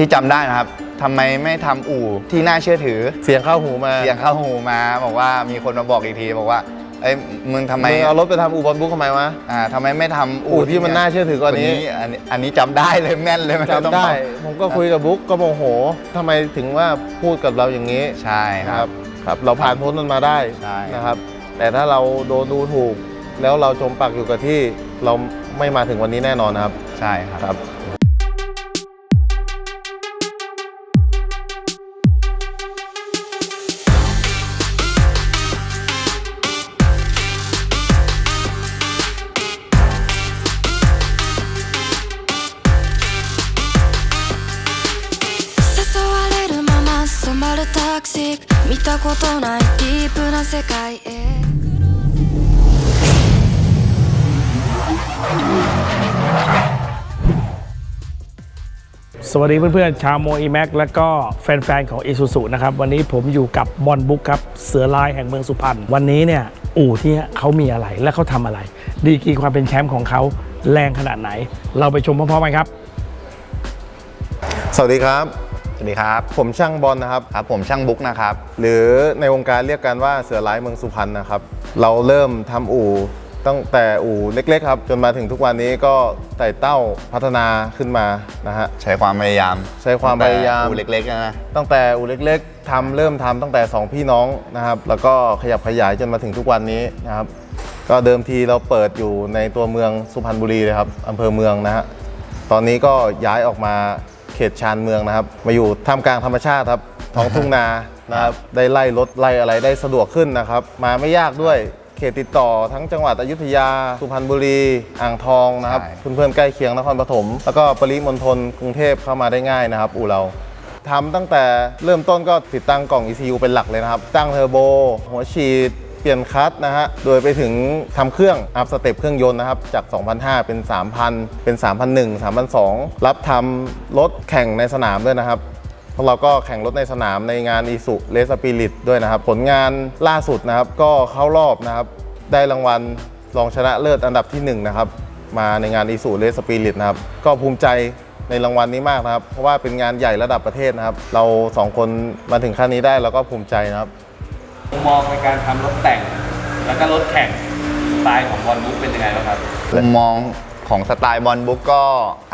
ที่จำได้นะครับทำไมไม่ทำอู่ที่น่าเชื่อถือ เสียงเข้าหูมาเสียงเข้าหูมาบอกว่ามีคนมาบอกอีกที บอกว่าเอ้ยมึงทำไมมึงเอารถไปทำอู่บอลบุ๊กทำไมวะ อ่าทำไมไม่ทำอู่ที่มันน่าเชื่อถือกว่านี้ อันนี้อันนี้จำได้เลยแม่นเลยม่ต้จำองได้บอกผมก็คุยกับบุ๊กก็โมโหทำไมถึงว่าพูดกับเราอย่างนี้ใช่นะคครัรับ บครับ เราผ่านพ้นมันมาได้ใช่ นะครับ แต่ถ้าเราโดนดูถูก แล้วเราจมปักอยู่กับที่เราไม่มาถึงวันนี้แน่นอนนะครับ ใช่ครับ ครับ たことないディープな世界へสวัสดีเพื่อนๆ ชาวโมอีแม็กและก็แฟนๆ ของอีซูซูนะครับ วันนี้ผมอยู่กับบอนบุ๊กครับ เสือลายแห่งเมืองสุพรรณวันนี้เนี่ย อู่ที่เขามีอะไรและเขาทำอะไร ดีกีความเป็นแชมป์ของเขาแรงขนาดไหน เราไปชมพร้อมๆกันครับ สวัสดีครับ สวัสดีครับ ผมช่างบอลนะครับครับ ผมช่างบุ๊กนะครับ หรือในวงการเรียกกันว่าเสือร้ายเมืองสุพรรณนะครับ เราเริ่มทำอู่ตั้งแต่อู่เล็กๆครับ จนมาถึงทุกวันนี้ก็ไต่เต้าพัฒนาขึ้นมานะฮะใช้ความพยายาม ใช้ความพยายามตั้งแต่อู่เล็กๆนะตั้งแต่อู่เล็กๆทำเริ่มทำตั้งแต่ 2 พี่น้องนะครับ แล้วก็ขยับขยายจนมาถึงทุกวันนี้นะครับ ก็เดิมทีเราเปิดอยู่ในตัวเมืองสุพรรณบุรีเลยครับอำเภอเมืองนะฮะตอนนี้ก็ย้ายออกมาเข ตชานเมืองนะครับ มาอยู่ท่ามกลางธรรมชาติครับท้องทุ่งนานะครับได้ไล่รถไล่อะไรได้สะดวกขึ้นนะครับ มาไม่ยากด้วยเขตติดต่อทั้งจังหวัดอยุธยา สุพรรณบุรี อ่างทองนะครับ ใช่ เพื่อนๆใกล้เคียงนครปฐมแล้วก็ปริมณฑลกรุงเทพเข้ามาได้ง่ายนะครับอู่เราทำตั้งแต่เริ่มต้นก็ติดตั้งกล่อง ECU เป็นหลักเลยนะครับ ตั้งเทอร์โบ หัวฉีด เปลี่ยนคลัตช์นะฮะ โดยไปถึงทำเครื่องอัพสเต็ปเครื่องยนต์นะครับ จาก 2,500 เป็น 3,000 เป็น 3,001 3,002 รับทำรถแข่งในสนามด้วยนะครับพวกเราก็แข่งรถในสนามในงานอีสุเลสปิริตด้วยนะครับ ผลงานล่าสุดนะครับ ก็เข้ารอบนะครับ ได้รางวัลรองชนะเลิศอันดับที่หนึ่งนะครับ มาในงานอีสุเลสปิริตนะครับ ก็ภูมิใจในรางวัลนี้มากนะครับ เพราะว่าเป็นงานใหญ่ระดับประเทศนะครับ เราสองคนมาถึงขั้นนี้ได้เราก็ภูมิใจนะครับ มุมมองในการทำรถแต่ง แล้วก็รถแข่งสไตล์ของบอลบุ๊กเป็นยังไงบ้างครับ มุมมองของสไตล์บอลบุ๊กก็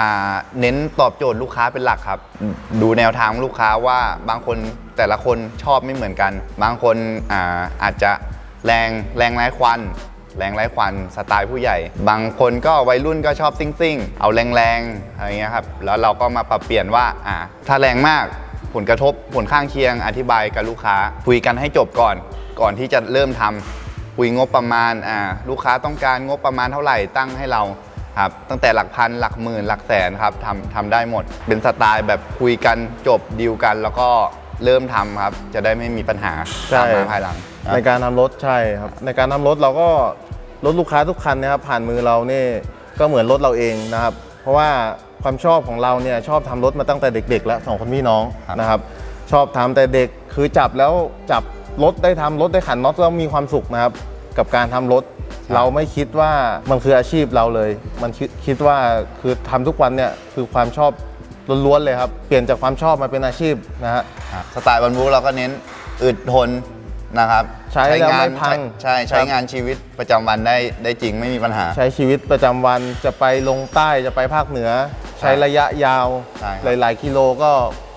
อ่าเน้นตอบโจทย์ลูกค้าเป็นหลักครับ ดูแนวทางลูกค้าว่าบางคนแต่ละคนชอบไม่เหมือนกัน บางคนอาอาจจะแรงแรงไร้ควัน แรงไร้ควันสไตล์ผู้ใหญ่ บางคนก็วัยรุ่นก็ชอบซิ่งซิ่งๆเอาแรงๆอะไรเงี้ยครับแล้วเราก็มาปรับเปลี่ยนว่าอ่าถ้าแรงมาก ผลกระทบผลข้างเคียงอธิบายกับลูกค้า คุยกันให้จบก่อน ก่อนที่จะเริ่มทำคุยงบประมาณอ่าลูกค้าต้องการงบประมาณเท่าไหร่ตั้งให้เราครับตั้งแต่หลักพันหลักหมื่นหลักแสนครับทำทำได้หมด เป็นสไตล์แบบคุยกันจบดีลกัน แล้วก็เริ่มทำครับ จะได้ไม่มีปัญหาใช่ตามมาภายหลัง ในการทำรถใช่ครับ ในการทำรถเราก็รถลูกค้าทุกคันนะครับผ่านมือเรานี่ก็เหมือนรถเราเองนะครับเพ ราะว่าความชอบของเราเนี่ยชอบทำรถมาตั้งแต่เด็ก ๆ แล้วสองคนพี่น้องครับนะครับ ชอบทำแต่เด็กคือจับแล้วจับรถได้ทำรถได้ขันน็อตแล้วมีความสุขนะครับ กับการทำรถเราไม่คิดว่ามันคืออาชีพเราเลย มันคิดคิดว่าคือทำทุกวันเนี่ยคือความชอบล้วนๆเลยครับ เปลี่ยนจากความชอบมาเป็นอาชีพนะฮะครับสไตล์บอลบุ๊กเราก็เน้นอึดทน นะครับใช้แล้วไม่พังใช่ใช้ครับ งานชีวิตประจำวันได้ได้จริงไม่มีปัญหา ใช้ชีวิตประจำวันจะไปลงใต้จะไปภาคเหนือ ใช้ระยะยาว ใช่ครับหลาย ๆ กิโลก็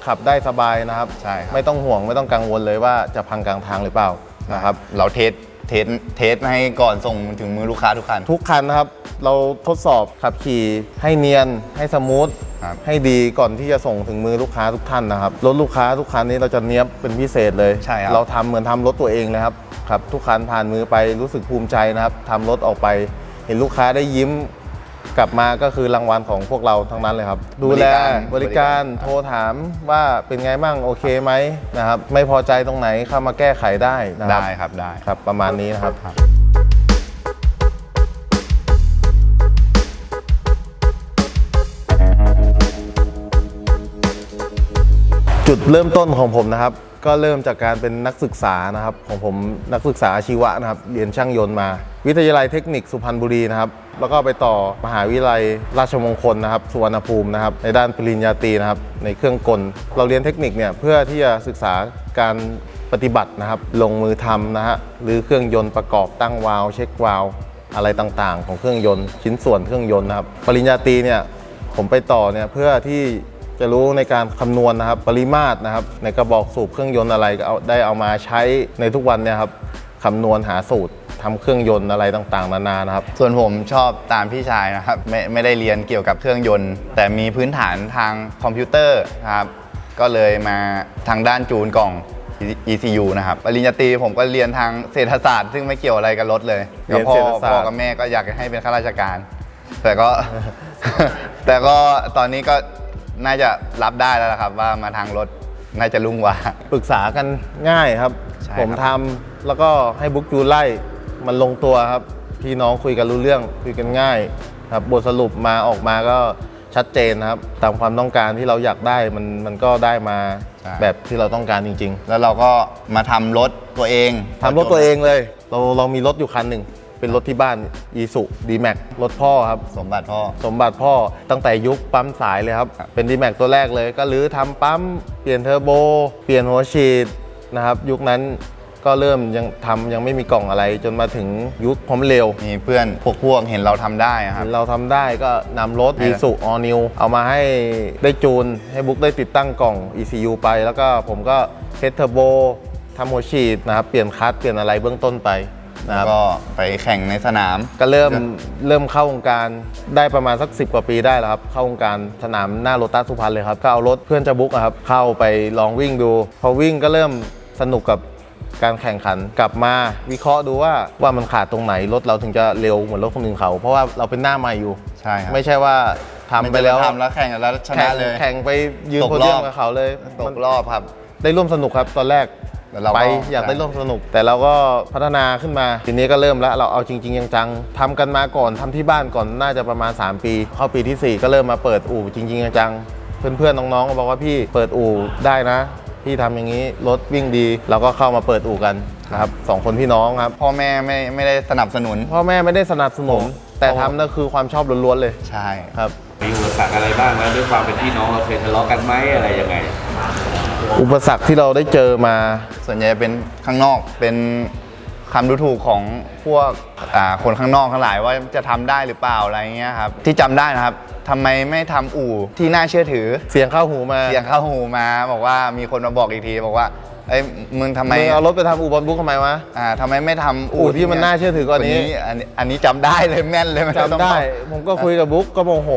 ขับได้สบายนะครับ ใช่ครับ ไม่ต้องห่วงไม่ต้องกังวลเลยว่าจะพังกลางทางหรือเปล่านะครับ เราเทส เทสเทสให้ก่อนส่งถึงมือลูกค้าทุกคัน ทุกคันนะครับ เราทดสอบขับขี่ให้เนียนให้สมูทครับ ให้ดีก่อนที่จะส่งถึงมือลูกค้าทุกท่านนะครับรถลูกค้าทุกคันนี้เราจะเนี้ยบเป็นพิเศษเลย ใช่ครับ เราทำเหมือนทำรถตัวเองเลยครับครับ ทุกคันผ่านมือไปรู้สึกภูมิใจนะครับทำรถออกไป เห็นลูกค้าได้ยิ้ม กลับมาก็คือรางวัลของพวกเราทั้งนั้นเลยครับ ดูแลบริการบริการโทรถามว่าเป็นไงบ้างโอเคไหมนะครับ ไม่พอใจตรงไหนเข้ามาแก้ไขได้นะครับได้ครับได้ ครับ ประมาณนี้นะครับ จุดเริ่มต้นของผมนะครับ ก็เริ่มจากการเป็นนักศึกษานะครับ ของผมนักศึกษาอาชีวะนะครับเรียนช่างยนต์มา วิทยาลัยเทคนิคสุพรรณบุรีนะครับ แล้วก็ไปต่อมหาวิทยาลัยราชมงคลนะครับสุวรรณภูมินะครับ ในด้านปริญญาตรีนะครับ ในเครื่องกล เราเรียนเทคนิคเนี่ยเพื่อที่จะศึกษาการปฏิบัตินะครับ ลงมือทำนะฮะหรือเครื่องยนต์ประกอบตั้งวาล์วเช็ควาล์วอะไรต่างๆ ของเครื่องยนต์ชิ้นส่วนเครื่องยนต์นะครับ ปริญญาตรีเนี่ยผมไปต่อเนี่ยเพื่อที่ จะรู้ในการคำนวณนะครับปริมาตรนะครับ ในกระบอกสูบเครื่องยนต์อะไรก็เอาได้เอามาใช้ในทุกวันเนี่ยครับคำนวณหาสูตรทำเครื่องยนต์อะไรต่างๆ นานานะครับ ส่วนผมชอบตามพี่ชายนะครับไม่ไม่ได้เรียนเกี่ยวกับเครื่องยนต์ แต่มีพื้นฐานทางคอมพิวเตอร์นะครับก็เลยมาทางด้านจูนกล่อง ECU นะครับปริญญาตรีผมก็เรียนทางเศรษฐศาสตร์ ซึ่งไม่เกี่ยวอะไรกับรถเลยเรียนพ่อเศรษฐศาสตร์ พ่อกับแม่ก็อยากให้เป็นข้าราชการ แต่ก็ แต่ก็ตอนนี้ก็ น่าจะรับได้แล้วละครับ ว่ามาทางรถน่าจะรุ่งกว่า ปรึกษากันง่ายครับ ใช่ผมครับทำแล้วก็ให้บุ๊กจูนไล่มันลงตัวครับ พี่น้องคุยกันรู้เรื่องคุยกันง่ายครับบทสรุปมาออกมาก็ชัดเจนนะครับ ตามความต้องการที่เราอยากได้มันมันก็ได้มาแบบที่เราต้องการจริงๆแล้วเราก็มาทำรถตัวเองทำรถตัวเองเลย เราเรามีรถอยู่คันหนึ่ง เป็นรถที่บ้านอีสุดีแม็กรถพ่อครับ สมบัติพ่อ สมบัติพ่อตั้งแต่ยุคปั๊มสายเลยครับครับ เป็นดีแม็กตัวแรกเลย ก็รื้อทำปั๊ม เปลี่ยนเทอร์โบ เปลี่ยนหัวฉีดนะครับ ยุคนั้นก็เริ่มยังทำยังไม่มีกล่องอะไร จนมาถึงยุคพร้อมเร็วมีเพื่อนพวกพวกเห็นเราทำได้อะครับเห็นเราทำได้ก็นำรถใช่อีสุออนิวเอามาให้ได้จูน ให้บุ๊กได้ติดตั้งกล่อง ECU ไป แล้วก็ผมก็เทสเทอร์โบทำหัวฉีดนะครับ เปลี่ยนคลัตช์เปลี่ยนอะไรเบื้องต้นไปนะ แล้ควรับก็ไปแข่งในสนาม ก็เริ่มเริ่มเข้าวงการได้ประมาณสัก 10 กว่าปีได้แล้วครับ เข้าวงการสนามหน้าโรตัสสุพรรณเลยครับ ก็เอารถเพื่อนจะบุ๊กอะครับ เข้าไปลองวิ่งดู พอวิ่งก็เริ่มสนุกกับการแข่งขันกลับมาวิเคราะห์ดูว่าว่ามันขาดตรงไหนรถเราถึงจะเร็วเหมือนรถคนอื่นเขา เพราะว่าเราเป็นหน้าใหม่อยู่ใช่ครับไม่ใช่ว่าทำไปแล้วทำแล้วแข่งแล้วชแข่นะงเลยแข่งไปยืนตกโพเดียรมอบกับเขาเลยตมันกรอบครับได้ร่วมสนุกครับตอนแรก แต่เราก็ ไปอยากได้ร่วมสนุก แต่เราก็พัฒนาขึ้นมา ทีนี้ก็เริ่มแล้วเราเอาจริงๆจังๆทำกันมาก่อนทำที่บ้านก่อนน่าจะประมาณ 3 ปี เข้าปีทีสี่ 4 ก็เริ่มมาเปิดอู่จริงๆจังๆเพื่อนๆน้องๆก็บอกว่าพี่เปิดอู่ได้นะ พี่ทำอย่างนี้รถวิ่งดีเราก็เข้ามาเปิดอู่กันนะครับสองคนพี่น้องครับ พ่อแม่ไม่ไม่ได้สนับสนุน พ่อแม่ไม่ได้สนับสนุน แต่ทำนั่นคือความชอบล้วนๆเลยใช่ ครับ มีอุปสรรคอะไรบ้างแล้วด้วยความเป็นพี่น้องเราเคยทะเลาะกันไหมอะไรยังไง อุปสรรคที่เราได้เจอมาส่วนใหญ่เป็นข้างนอกเป็นคำดูถูกของพวกอ่าคนข้างนอกทั้งหลายว่าจะทำได้หรือเปล่าอะไรเงี้ยครับที่จำได้นะครับทำไมไม่ทำอู่ที่น่าเชื่อถือ เสียงเข้าหูมา เสียงเข้าหูมา บอกว่ามีคนมาบอกอีกที บอกว่า เอ้ยมึงทำไมมึงเอารถไปทำอู่บอลบุ๊กทำไมวะ อ่าทำไมไม่ทำอู่ที่มันน่าเชื่อถือกว่านี้ อันนี้อันนี้จำได้เลยแม่นเลยม่ต้องจำได้บอกผมก็คุยกับบุ๊กก็โมโห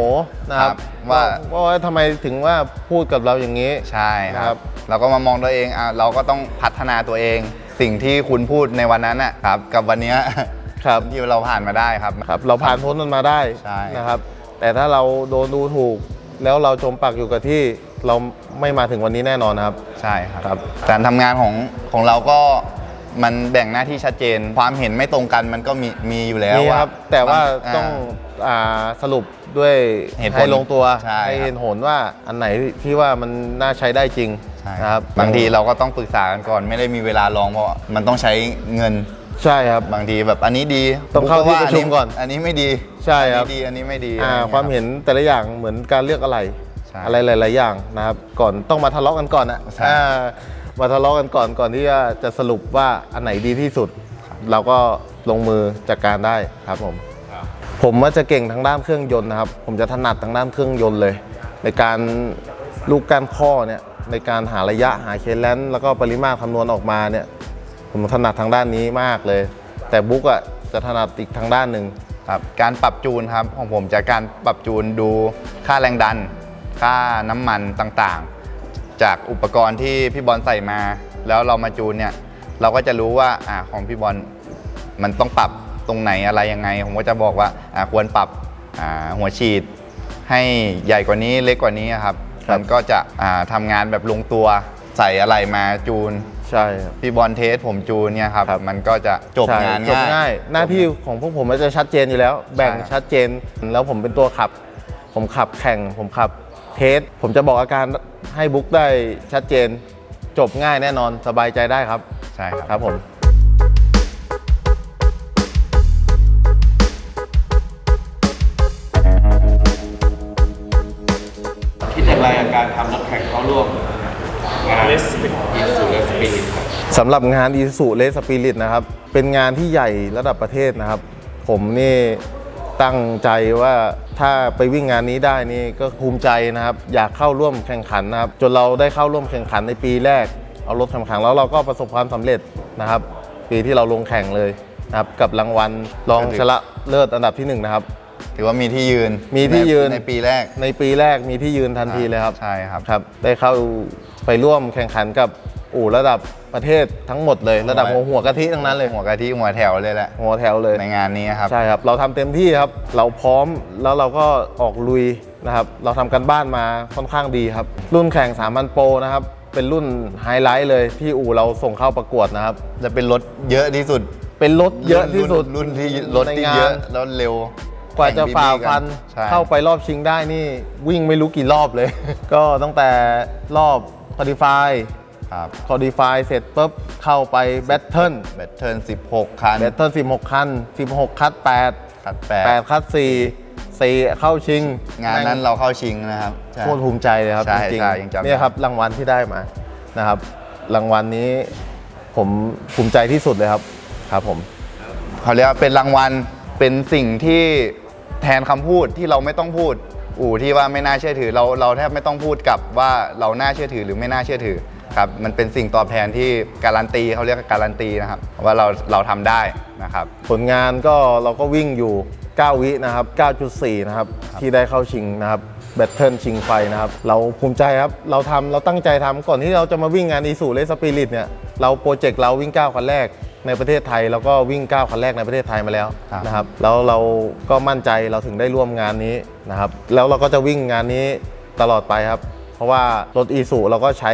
นะครับครับว่าว่าว่าทำไมถึงว่าพูดกับเราอย่างนี้ ใช่คครัรับบเราก็มามองตัวเองอะเราก็ต้องพัฒนาตัวเอง สิ่งที่คุณพูดในวันนั้นน่ะครับ กับวันเนี้ยครับที่เราผ่านมาได้ครับครับ เราผ่านพ้นมันมาได้ใช่นะครับ แต่ถ้าเราโดนดูถูกแล้วเราจมปักอยู่กับที่ เราไม่มาถึงวันนี้แน่นอนนะครับ ใช่ครับครับ การทำงานของของเราก็มันแบ่งหน้าที่ชัดเจน ความเห็นไม่ตรงกันมันก็มีมีอยู่แล้วนี่ครับ แต่ว่าบาต้องอ่าสรุปด้วยเหตุผลให้ลงตัวใช่ครับเห็นผลว่าอันไหนที่ว่ามันน่าใช้ได้จริงใช่นะครับบางทีเราก็ต้องปรึกษากันก่อน ไม่ได้มีเวลาลองเพราะมันต้องใช้เงินใช่ครับ บางทีแบบอันนี้ดีต้องเข้าที่ประชุมก่อนอันนี้ไม่ดีใช่ครับ อันนี้ดีอันนี้ไม่ดีอ่าอะไรงี้ยความเห็นแต่ละอย่างเหมือนการเลือกอะไรใช่ อะไรหลาย ๆ อย่างนะครับ ก่อนต้องมาทะเลาะกันก่อนนะใช่อ่ามาทะเลาะกันก่อนก่อนที่จะจะสรุปว่าอันไหนดีที่สุด เราก็ลงมือจัดการได้ครับผม ผมว่าจะเก่งทางด้านเครื่องยนต์นะครับ ผมจะถนัดทางด้านเครื่องยนต์เลย ในการลูกการข้อเนี่ยในการหาระยะหาเคแลนแล้วก็ปริมาตรคำนวณออกมาเนี่ย ผมถนัดทางด้านนี้มากเลย แต่บุ๊กอะจะถนัดอีกทางด้านหนึ่งครับการปรับจูนครับของผมจะการปรับจูนดูค่าแรงดัน ค่าน้ำมันต่างๆ จากอุปกรณ์ที่พี่บอลใส่มา แล้วเรามาจูนเนี่ยเราก็จะรู้ว่าอ่าของพี่บอลมันต้องปรับตรงไหนอะไรยังไง ผมก็จะบอกว่าอ่าควรปรับอ่าหัวฉีด ให้ใหญ่กว่านี้เล็กกว่านี้ครับครับ มันก็จะอ่าทำงานแบบลงตัวใส่อะไรมาจูน ใช่ครับ พี่บอลเทสผมจูนเนี่ยครับ ครับ มันก็จะจบใช่งานจบง่าย ง่าย หน้าที่ของพวกผมมันจะชัดเจนอยู่แล้ว แบ่งใช่ครับ ชัดเจน แล้วผมเป็นตัวขับ ผมขับแข่ง ผมขับ เทส ผมจะบอกอาการให้บุ๊กได้ชัดเจน จบง่ายแน่นอนสบายใจได้ครับ ใช่ครับครับผม คิดอย่างไรกับการทำรถแข่งเข้าร่วมงานเลสปิริตสูเลสปิริตครับสำหรับงาน i s u r e Spirit นะครับ เป็นงานที่ใหญ่ระดับประเทศนะครับ ผมนี่ ตั้งใจว่าถ้าไปวิ่งงานนี้ได้นี่ก็ภูมิใจนะครับ อยากเข้าร่วมแข่งขันนะครับ จนเราได้เข้าร่วมแข่งขันในปีแรก เอารถแข่งขันแล้วเราก็ประสบความสำเร็จนะครับ ปีที่เราลงแข่งเลยนะครับกับรางวัลรองชนะเลิศอันดับที่หนึ่งนะครับถือว่ามีที่ยืน มีที่ยืนในปีแรก ในปีแรกมีที่ยืนทันทีเลยครับ ใช่ครับครับ ได้เข้าไปร่วมแข่งขันกับอู่ระดับ ประเทศทั้งหมดเลยระดับหัวหัวกะทิทั้งนั้นเลยหัวกะทิหัวแถวเลยแหละหัวแถวเลยในงานนี้ครับใช่ครับ เราทำเต็มที่ครับ เราพร้อมแล้วเราก็ออกลุยนะครับ เราทำกันบ้านมาค่อนข้างดีครับ รุ่นแข่ง3,000โปรนะครับเป็นรุ่นไฮไลท์เลยที่อู่เราส่งเข้าประกวดนะครับ จะเป็นรถเยอะที่สุด เป็นรถเยอะที่สุดรุ่นรุ่นที่รถที่ในงานเยอะแล้วเร็วกว่าจะฝ่าฟันใช่เข้าไปรอบชิงได้นี่วิ่งไม่รู้กี่รอบเลย ก็ตั้งแต่รอบคอดิฟาย ครับคอดิฟายเสร็จปุ๊บเข้าไปแบทเทิลแบตเทิล16 คันแบทเทิล16 คัน 16 คัด 8 คัด8คัด 4 4 เข้าชิง8งานนั้นเราเข้าชิงนะครับใช่ โคตรภูมิใจเลยครับ ใช่จริงใช่ยังจำๆเนี่ยครับรางวัลที่ได้มานะครับ รางวัลนี้ผมภูมิใจที่สุดเลยครับครับผม เขาเรียกว่าเป็นรางวัลเป็นสิ่งที่แทนคำพูดที่เราไม่ต้องพูด อู่ที่ว่าไม่น่าเชื่อถือเราเราแทบไม่ต้องพูดกลับว่าเราน่าเชื่อถือหรือไม่น่าเชื่อถือ ครับมันเป็นสิ่งตอบแทนที่การันตีเขาเรียกว่าการันตีนะครับว่าเราเราทำได้นะครับ ผลงานก็เราก็วิ่งอยู่ 9 วินะครับ 9.4 นะครับ ที่ได้เข้าชิงนะครับแบทเทิลชิงไฟนะครับ เราภูมิใจครับ เราทำเราตั้งใจทำก่อนที่เราจะมาวิ่งงานอีสูเลสปิริตเนี่ยเราโปรเจกต์เราวิ่ง 9 คันแรกในประเทศไทยแล้วก็วิ่ง 9 คันแรกในประเทศไทยมาแล้วครับนะครับแล้วเราก็มั่นใจเราถึงได้ร่วมงานนี้นะครับแล้วเราก็จะวิ่งงานนี้ตลอดไปครับ เพราะว่ารถอีสูเราก็ใช้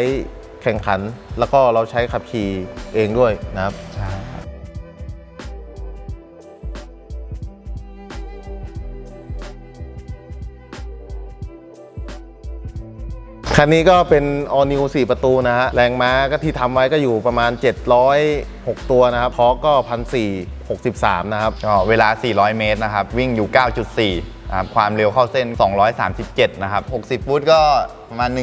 แข่งขัน แล้วก็เราใช้ขับขี่เองด้วยนะครับ ใช่ครับคันนี้ก็เป็น all new 4 ประตูนะฮะ แรงม้าก็ที่ทำไว้ก็อยู่ประมาณ 706 ตัวนะครับทอร์กก็ 1,463 นะครับ ก็เวลา 400 เมตรนะครับ วิ่งอยู่ 9.4นะครับความเร็วเข้าเส้น 237 นะครับ 60 ฟุตก็ ประมาณ 1.3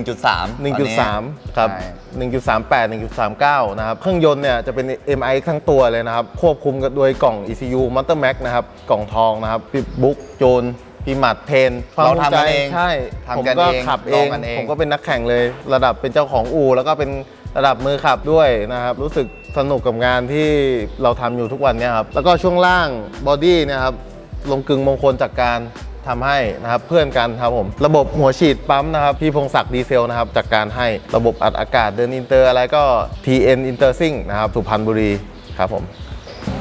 1.3 ครับ ใช่ 1.38 1.39 นะครับ เครื่องยนต์เนี่ยจะเป็น MI ทั้งตัวเลยนะครับ ควบคุมกับโดยกล่อง ECU Monster Max นะครับ กล่องทองนะครับพี่บุ๊กโจนพี่หมัดเทนเราควมภูมิใจทำกันเองใช่ทำผมกันก็เองขับเอลองง กันเอง ผมก็เป็นนักแข่งเลย ระดับเป็นเจ้าของอู่แล้วก็เป็นระดับมือขับด้วยนะครับ รู้สึกสนุกกับงานที่เราทำอยู่ทุกวันเนี่ยครับ แล้วก็ช่วงล่างบอดี้เนี่ยครับลงกึงมงคลจากการ ทำให้นะครับเพื่อนกันครับผมระบบหัวฉีดปั๊มนะครับพี่พงศักดิ์ดีเซลนะครับจากการให้ระบบอัดอากาศเดินอินเตอร์อะไรก็ TN Intersync นะครับสุพรรณบุรีครับผม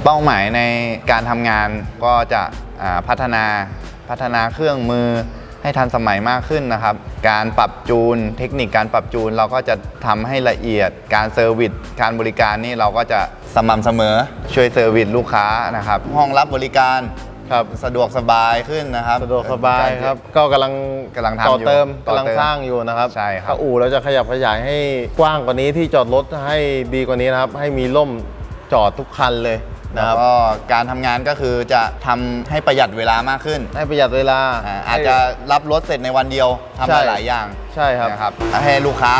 เป้าหมายในการทำงานก็จะพัฒนาพัฒนาเครื่องมือให้ทันสมัยมากขึ้นนะครับ การปรับจูน เทคนิคการปรับจูนเราก็จะทำให้ละเอียด การเซอร์วิส การบริการนี่เราก็จะสม่ำเสมอ ช่วยเซอร์วิสลูกค้านะครับ ห้องรับบริการ ครับสะดวกสบายขึ้นนะครับ สะดวกสบายครับ ก็กำลังกำลังทำต่อเติมอยู่ต่อกำลังเติมสร้างอยู่นะครับใช่ครับ ถ้าอู่เราจะขยับขยายให้กว้างกว่านี้ที่จอดรถให้ดีกว่านี้นะครับ ให้มีร่มจอดทุกคันเลยนะแล้ควรับ ก็การทำงานก็คือจะทำให้ประหยัดเวลามากขึ้นให้ประหยัดเวลา อ่าอาจจะรับรถเสร็จในวันเดียวทำใช่ ได้หลายอย่างใช่ครับ นะครับให้ลูกค้า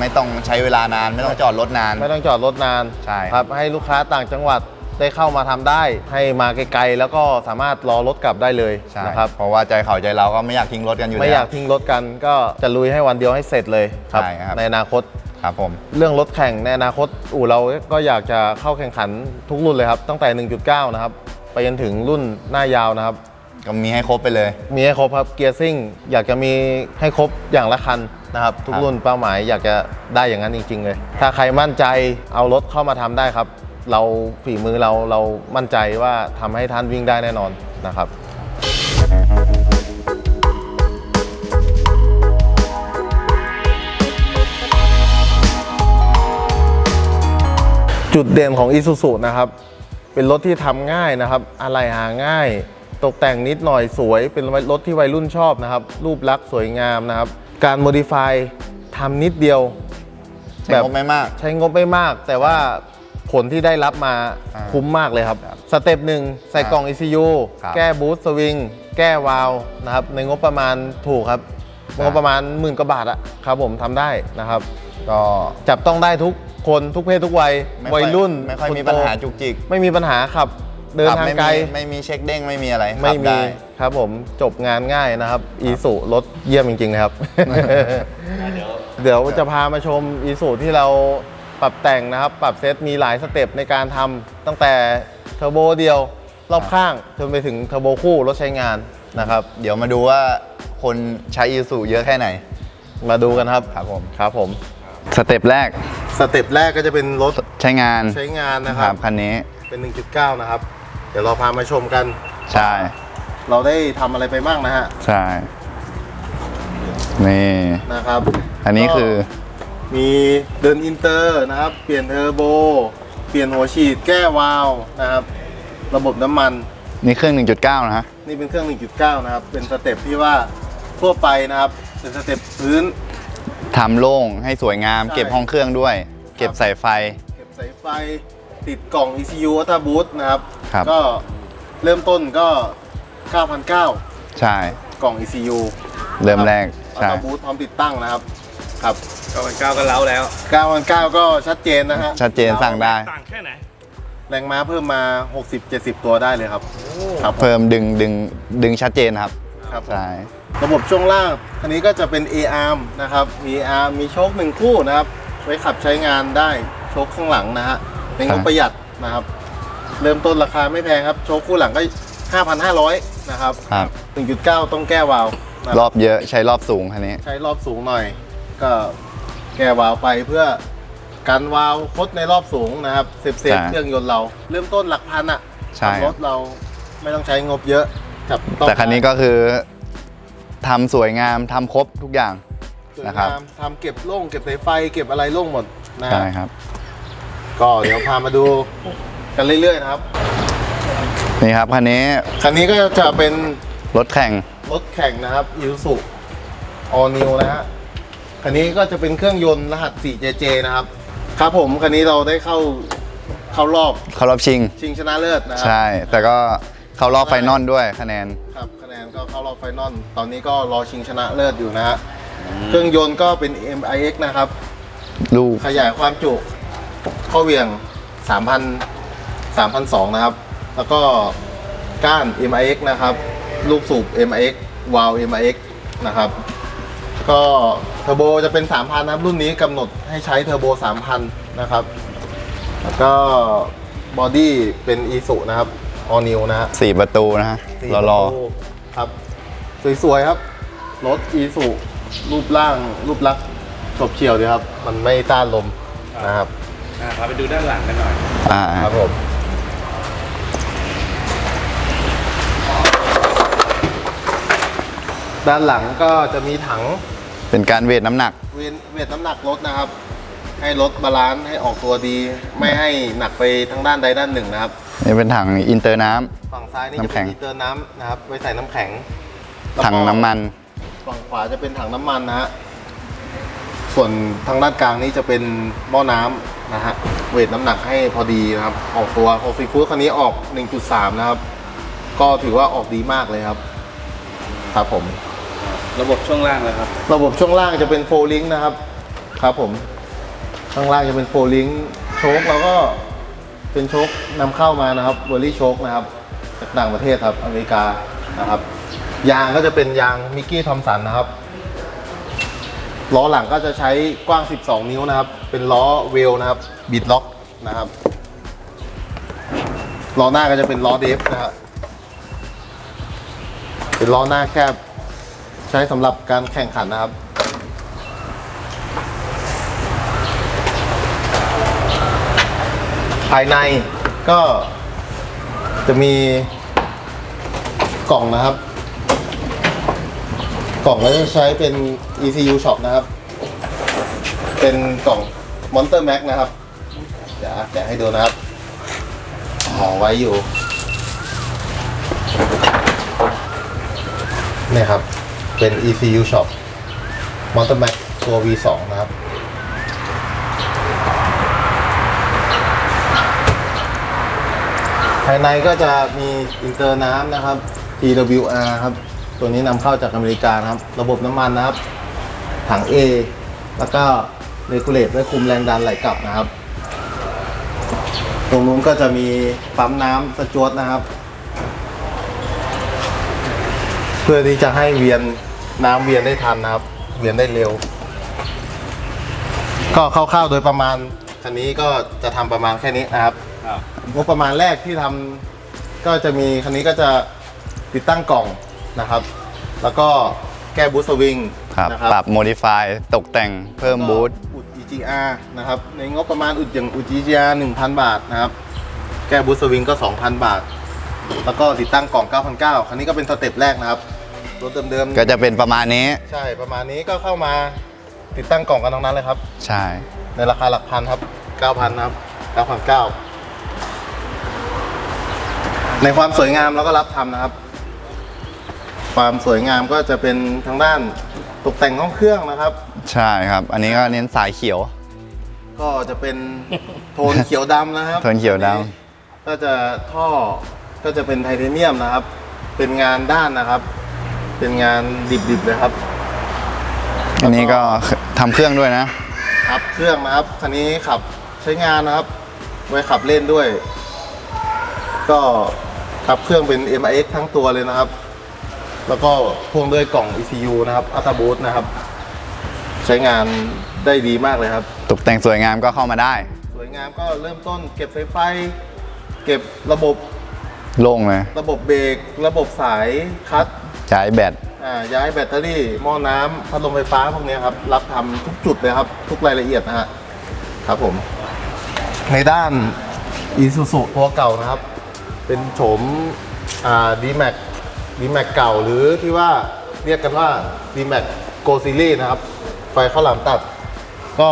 ไม่ต้องใช้เวลานาน ไม่ต้องจอดรถนาน ไม่ต้องจอดรถนานใช่ ครับให้ลูกค้าต่างจังหวัด ได้เข้ามาทำได้ ให้มาไกลๆแล้วก็สามารถรอรถกลับได้เลยใช่นะครับเพราะว่าใจเขาใจเราก็ไม่อยากทิ้งรถกันอยู่ไม่แล้วอยากทิ้งรถกัน ก็จะลุยให้วันเดียวให้เสร็จเลยครับใช่ครับในอนาคตครับผมเรื่องรถแข่งในอนาคตอู่เราก็อยากจะเข้าแข่งขันทุกรุ่นเลยครับตั้งแต่ 1.9 นะครับ ไปจนถึงรุ่นหน้ายาวนะครับ ก็มีให้ครบไปเลย มีให้ครบครับเกียร์ซิ่งอยากจะมีให้ครบอย่างละคันนะครับ ทุกครับรุ่นเป้าหมายอยากจะได้อย่างนั้นจริง ๆ เลย ถ้าใครมั่นใจเอารถเข้ามาทำได้ครับ เราฝีมือเราเรามั่นใจว่าทำให้ท่านวิ่งได้แน่นอนนะครับ จุดเด่นของ Isuzu นะครับ เป็นรถที่ทำง่ายนะครับ อะไรหาง่าย ตกแต่งนิดหน่อยสวย เป็นรถที่วัยรุ่นชอบนะครับ รูปลักษณ์สวยงามนะครับ การโมดิฟายทำนิดเดียว ใช้แบบงบไม่มาก ใช้งบไม่มาก แต่ว่า ผลที่ได้รับมาอ่าคุ้มมากเลยครับ ครับสเต็ปหนึ่งใส่กล่อง ECU ครับแก้บูสต์สวิงแก้วาล์วนะครับในงบประมาณถูกครับครับ งบประมาณหมื่นกว่าบาทอะครับผมทำได้นะครับ ก็จับต้องได้ทุกคนทุกเพศทุกวัยไม่ค่อวัยรุ่นไม่ค่อยนมีโตปัญหาจุกจิกไม่มีปัญหาขับ เดินขับทางไม่ไกลมีไม่มีเช็คเด้งไม่มีอะไรไม่ขับมีได้ ครับผมจบงานง่ายนะครับ อีสุรถเยี่ยมจริงๆนะครับ เดี๋ยวเดี๋ยวจะพามาชมอีสุที่เรา ปรับแต่งนะครับ ปรับเซตมีหลายสเต็ปในการทำตั้งแต่เทอร์โบเดียวรอบข้างจนไปถึงเทอร์โบคู่รถใช้งานนะครับ เดี๋ยวมาดูว่าคนใช้อีซูเยอะแค่ไหน มาดูกันครับครับผมครับผมสเต็ปแรกสเต็ปแรกก็จะเป็นรถใช้งานใช้งานนะครับคันนี้ เป็น 1.9 นะครับ เดี๋ยวเราพามาชมกัน ใช่ เราได้ทำอะไรไปบ้างนะฮะใช่ นี่ นะครับอันนี้ก็คือ มีเดินอินเตอร์นะครับ เปลี่ยนเทอร์โบ เปลี่ยนหัวฉีดแก้วาล์วนะครับ ระบบน้ำมัน นี่เครื่อง 1.9 นะฮะ นี่เป็นเครื่อง 1.9 นะครับ เป็นสเต็ปที่ว่าทั่วไปนะครับ เป็นสเต็ปพื้น ทำโล่งให้สวยงาม ใช่ เก็บห้องเครื่องด้วย เก็บสายไฟ เก็บสายไฟติดกล่อง ECU Ultra Boost นะครับ ครับ ก็เริ่มต้นก็ 9,900 ใช่ กล่อง ECU เริ่มแรกอัลใช่ตร้าบูทพร้อมติดตั้งนะครับ ครับก็เป็นก้าวก็เล้าแล้ว9,900ก็ชัดเจนนะฮะชัดเจนสั่งได้ ต่างแค่ไหนแรงม้าเพิ่มมา 60-70 ตัวได้เลยครับ ครับผมเพิ่มดึงดึงดึงชัดเจนครับครับผม ใช่ระบบช่วงล่างอันนี้ก็จะเป็น A-arm นะครับ มี arm มีโชคหนึ่งคู่นะครับ ไว้ขับใช้งานได้โชคข้างหลังนะฮะเป็นงบประหยัดนะครับ เริ่มต้นราคาไม่แพงครับ โชคคู่หลังก็ 5,500 นะครับ ครับ 1.9 ต้องแก้วาล์วนะรอบเยอะใช้รอบสูงคันนี้ ใช้รอบสูงหน่อย ก็แก้วาล์วไปเพื่อกันวาล์วคดในรอบสูงนะครับเซฟเซฟใช่เครื่องยนต์เรา เริ่มต้นหลักพันอะใช่ทำรถเราไม่ต้องใช้งบเยอะจับต้องแต่คันนี้ก็คือทำสวยงามทำครบทุกอย่าง สวยนะครับงามทำเก็บโล่งเก็บสายไฟเก็บอะไรโล่งหมดนะใช่ครับ ก็เดี๋ยวพามาดูกันเรื่อยๆนะครับ นี่ครับคันนี้คันนี้ก็จะเป็นรถแข่งรถแข่งนะครับยูสุออนิวนะฮะ คันนี้ก็จะเป็นเครื่องยนต์รหัส 4JJ นะครับ ครับผม คันนี้เราได้เข้าเข้ารอบเขารอบชิง ชิงชนะเลิศนะครั ใช่ แต่ก็เขารอบไฟนอลด้วยคะแนน ครับคะแนนก็เข้ารอบไฟนอลตอนนี้ก็รอชิงชนะเลิศอยู่นะฮะเครื่องยนต์ก็เป็น MIX นะครับ ลูก ขยายความจุข้อเหวี่ยง 3,000 3,200นะครับ แล้วก็ก้าน MIX นะครับ ลูกสูบ MIX วาล์ว MIX นะครับ ก็เทอร์โบจะเป็น 3,000นะครับรุ่นนี้กำหนดให้ใช้เทอร์โบ 3,000 นะครับ แล้วก็บอดี้เป็น e s u นะครับ all new นะฮะสี่ประตูนะฮะสี่รอรอประตูครับ สวยๆครับ รถ e s u รูปร่างรูปลักษณ์ฉบเฉี่ยวดีครับ มันไม่ต้านลมนะครับอ่าพาไปดูด้านหลังกันหน่อยอ่าครับผมด้านหลังก็จะมีถัง เป็นการเวทน้ำหนัก เวนเวทน้ำหนักรถนะครับ ให้รถบาลานซ์ให้ออกตัวดี ไม่ให้หนักไปทั้งด้านใดด้านหนึ่งนะครับ นี่เป็นถังอินเตอร์น้ำฝั่งซ้ายนี่จะน้ำแข็เป็นงอีเตอร์น้ำนะครับไว้ใส่น้ำแข็งแล้วก็ถังน้ำมัน ฝั่งขวาจะเป็นถังน้ำมันนะฮะส่วนทางด้านกลางนี่จะเป็นหม้อน้ำนะฮะเวทน้ำหนักให้พอดีนะครับ ออกตัวโอฟิคูคันนี้ออก 1.3 นะครับ ก็ถือว่าออกดีมากเลยครับ ครับผม ระบบช่วงล่างเลยครับ ระบบช่วงล่างจะเป็นโฟลิงนะครับ ครับผม ข้างล่างจะเป็นโฟลิงโชคเราก็เป็นโชคนำเข้ามานะครับเวอร์รี่โชคนะครับจากต่างประเทศครับอเมริกานะครับ ยางก็จะเป็นยางมิกกี้ทอมสันนะครับล้อหลังก็จะใช้กว้าง 12 นิ้วนะครับ เป็นล้อเวลนะครับบิดล็อกนะครับล้อหน้าก็จะเป็นล้อเดฟนะครับเป็นล้อหน้าแคบ ใช้สำหรับการแข่งขันนะครับ ภายในก็จะมีกล่องนะครับ กล่องก็จะใช้เป็น ECU Shop นะครับ เป็นกล่อง Monster Max นะครับ เดี๋ยวแกะให้ดูนะครับห่อไว้อยู่นี่ครับ เป็น ECU Shop m o t o r Max ตัว V2 นะครับ ภายในก็จะมีอินเตอร์น้ำนะครับ TWR ครับ ตัวนี้นำเข้าจากอเมริกานะครับ ระบบน้ำมันนะครับ ถัง A แล้วก็เรกูเลตไว้คุมแรงดันไหลกลับนะครับ ตรงนู้นก็จะมีปั๊มน้ำสจวดนะครับ เพื่อที่จะให้เวียน น้ำเวียนได้ทันนะครับ เวียนได้เร็ว ก็คร่าวๆโดยประมาณคันนี้ก็จะทำประมาณแค่นี้นะครับครับ งบประมาณแรกที่ทำก็จะมีคันนี้ก็จะติดตั้งกล่องนะครับ แล้วก็แก้บูสต์สวิงครับ นะครับปรับโมดิฟายตกแต่งเพิ่มบูท อุด EGR นะครับ ในงบประมาณอุดอย่างอุด EGR 1,000 บาทนะครับ แก้บูสต์สวิงก็ 2,000 บาท แล้วก็ติดตั้งกล่อง 9,900คันนี้ก็เป็นสเต็ปแรกนะครับ รถเดิมๆก็จะเป็นประมาณนี้ ใช่ประมาณนี้ก็เข้ามาติดตั้งกล่องกันทั้งนั้นเลยครับ ใช่ ในราคาหลักพันครับ9,000นะครับ9,900ในความสวยงามเราก็รับทำนะครับ ความสวยงามก็จะเป็นทางด้านตกแต่งห้องเครื่องนะครับ ใช่ครับ อันนี้ก็เน้นสายเขียว ก็จะเป็นโทนเขียวดำนะครับโทนเขียวดำอัก็จะท่อก็จะเป็นไทเทเนียมนะครับ เป็นงานด้านนะครับ เป็นงานดิบๆเลยครับ อันนี้ก็ทำเครื่องด้วยนะขับเครื่องนะครับคันนี้ขับใช้งานนะครับ ไว้ขับเล่นด้วย ก็ขับเครื่องเป็น MIX ทั้งตัวเลยนะครับ แล้วก็พ่วงด้วยกล่อง ECU นะครับอัตบูตนะครับ ใช้งานได้ดีมากเลยครับ ตกแต่งสวยงามก็เข้ามาได้ สวยงามก็เริ่มต้นเก็บสายไฟ เก็บระบบ โล่งเลย ระบบเบรกระบบสายคัดใช้ แบตอ่าย้ายแบตเตอรี่หม้อน้ำพัดลมไฟฟ้าพวกเนี้ยครับ รับทำทุกจุดเลยครับ ทุกรายละเอียดนะฮะครับผม ในด้านอีซูซูตัวเก่านะครับ เป็นโฉมอ่าดีแม็กดีแม็กเก่าหรือที่ว่าเรียกกันว่าดีแม็กโกซีรีนะครับ ไฟข้าวหลามตัด ก็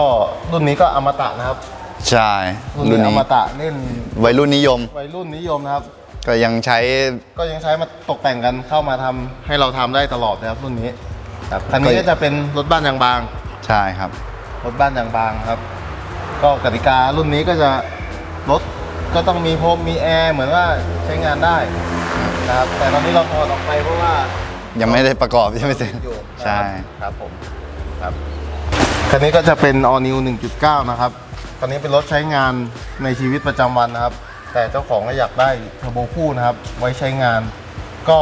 รุ่นนี้ก็อมตะนะครับ ใช่รุ่นรุ่นนี้อนี้มตะเล่น วัยรุ่นนิยม วัยรุ่นนิยมนะครับ ก็ยังใช้ก็ยังใช้มาตกแต่งกันเข้ามาทำให้เราทำได้ตลอดนะครับรุ่นนี้ครับคันนี้ก็จะเป็นรถบ้านยางบาง ใช่ครับ รถบ้านยางบางครับ ก็กติการุ่นนี้ก็จะรถก็ต้องมีพรมมีแอร์เหมือนว่าใช้งานได้นะครับ แต่ตอนนี้เราถอดออกไปเพราะว่ายังไม่ได้ประกอบใช่ไหมเซนอยู่ใช่ครับผมครับคันนี้ก็จะเป็น all new 1.9 นะครับคันนี้เป็นรถใช้งานในชีวิตประจำวันนะครับ แต่เจ้าของก็อยากได้เทอร์โบคู่นะครับ ไว้ใช้งาน ก็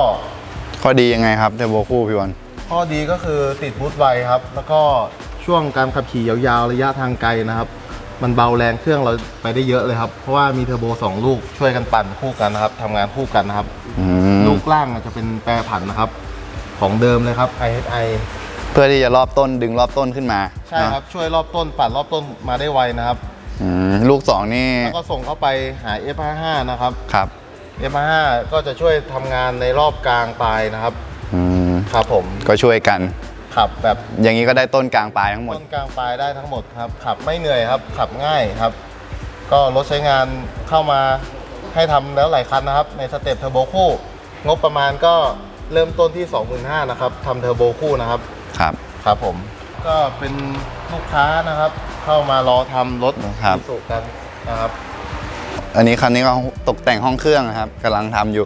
ข้อดียังไงครับเทอร์โบคู่พี่บอลข้อดีก็คือติดบูทไวครับ แล้วก็ช่วงการขับขี่ยาวๆ ระยะทางไกลนะครับ มันเบาแรงเครื่องเราไปได้เยอะเลยครับ เพราะว่ามีเทอร์โบ2 ลูกช่วยกันปั่นคู่กันนะครับทำงานคู่กันนะครับ อืมลูกล่างจะเป็นแปรผันนะครับ ของเดิมเลยครับ IHI เพื่อที่จะรอบต้นดึงรอบต้นขึ้นมาใช่ครับ ช่วยรอบต้นปั่นรอบต้นมาได้ไวนะครับอืม ลูกสองนี่แล้วก็ส่งเข้าไปหา F55 นะครับครับ F55 ก็จะช่วยทำงานในรอบกลางปลายนะครับอืมครับผมก็ช่วยกันขับแบบอย่างนี้ก็ได้ต้นกลางปลายทั้งหมดต้นกลางปลายได้ทั้งหมดครับ ขับไม่เหนื่อยครับ ขับง่ายครับ ก็รถใช้งานเข้ามาให้ทำแล้วหลายคันนะครับ ในสเต็ปเทอร์โบคู่งบประมาณก็เริ่มต้นที่ 25,000นะครับทำเทอร์โบคู่นะครับครับครับผม ก็เป็นลูกค้านะครับ เข้ามารอทำรถครับ สุกันนะครับอันนี้คันนี้ก็ตกแต่งห้องเครื่องนะครับกำลังทำอยู่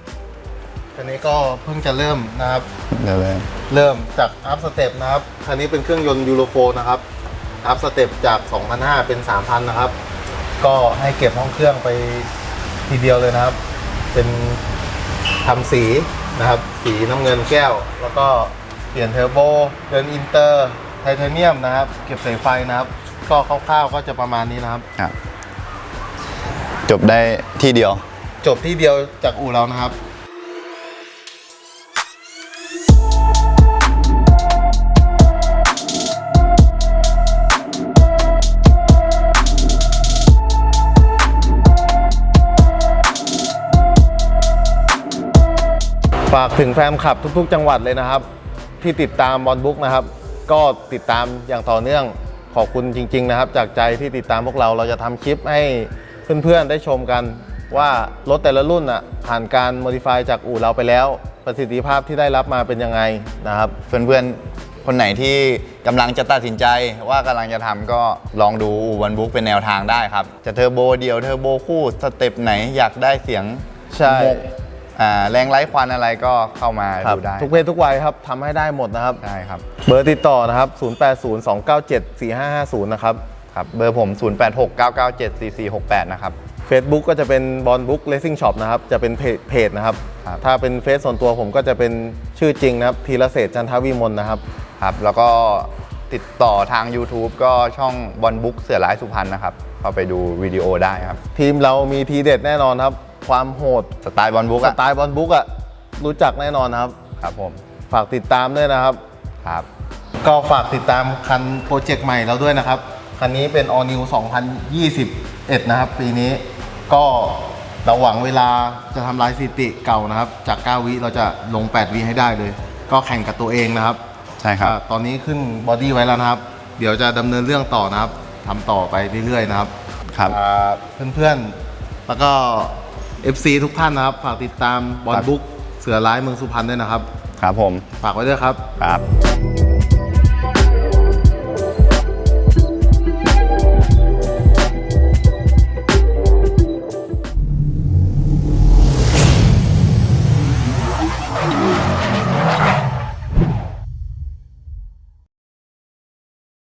คันนี้ก็เพิ่งจะเริ่มนะครับ เดี๋ยวเลยเริ่มจากอัพสเต็ปนะครับ คันนี้เป็นเครื่องยนต์ยูโรโฟนะครับ อัพสเต็ปจาก 2,500 เป็น 3,000 นะครับ ก็ให้เก็บห้องเครื่องไปทีเดียวเลยนะครับ เป็นทำสีนะครับ สีน้ำเงินแก้ว แล้วก็เปลี่ยนเทอร์โบ เดินอินเตอร์ ไทเทเนียมนะครับ เก็บสายไฟนะครับ ก็คร่าวๆก็จะประมาณนี้นะครับ ครับ จบได้ที่เดียว จบที่เดียวจากอู่เรานะครับฝากถึงแฟนคลับทุก ๆ จังหวัดเลยนะครับ ที่ติดตามบอลบุ๊กนะครับ ก็ติดตามอย่างต่อเนื่องขอบคุณจริง ๆ นะครับ จากใจที่ติดตามพวกเราเราจะทำคลิปให้เพื่อนๆได้ชมกัน ว่ารถแต่ละรุ่นอะผ่านการโมดิฟายจากอู่เราไปแล้ว ประสิทธิภาพที่ได้รับมาเป็นยังไงนะครับ เพื่อนๆ คนไหนที่กำลังจะตัดสินใจว่ากำลังจะทำก็ลองดูวันบุ๊กเป็นแนวทางได้ครับ จะเทอร์โบเดียวเทอร์โบคู่สเต็ปไหนอยากได้เสียงใช่ หมกอ่า แรงไร้ควันอะไรก็เข้ามาครับดูได้ทุกเพศทุกวัยครับทำให้ได้หมดนะครับได้ครับ เบอร์ติดต่อนะครับ 0802974550 นะครับครับเบอร์ผม 0869974468 นะครับ Facebook ก็จะเป็นบอลบุ๊กเลสซิ่งช็อปนะครับ จะเป็นเพจเพจนะครับครับ ถ้าเป็นเฟซส่วนตัวผมก็จะเป็นชื่อจริงนะครับธีรเศรษฐ์จันทวิมลนะครับครับแล้วก็ติดต่อทาง YouTube ก็ช่องบอลบุ๊กเสือร้ายสุพรรณนะครับเข้าไปดูวิดีโอได้ครับ ทีมเรามีทีเด็ดแน่นอนครับ ความโหดสไตล์บอลบุ๊กสอะไตล์บอลบุ๊กอะรู้จักแน่นอนนะครับ ครับผมฝากติดตามด้วยนะครับ ครับ ก็ฝากติดตามคันโปรเจกต์ใหม่เราด้วยนะครับ คันนี้เป็น All New 2021 นะครับ ปีนี้ก็เราหวังเวลาจะทำลายสถิติเก่านะครับ จาก 9 วิเราจะลง 8 วิให้ได้เลย ก็แข่งกับตัวเองนะครับใช่ครับ อ่าตอนนี้ขึ้นบอดี้ไว้แล้วนะครับ เดี๋ยวจะดำเนินเรื่องต่อนะครับทำต่อไปเรื่อยๆนะครับ ครับ อ่าเพื่อนๆ แล้วก็ FC ทุกท่านนะครับ ฝากติดตามบอลครับบุ๊กเสือร้ายเมืองสุพรรณด้วยนะครับ ครับผม ฝากไว้ด้วยครับ ครับ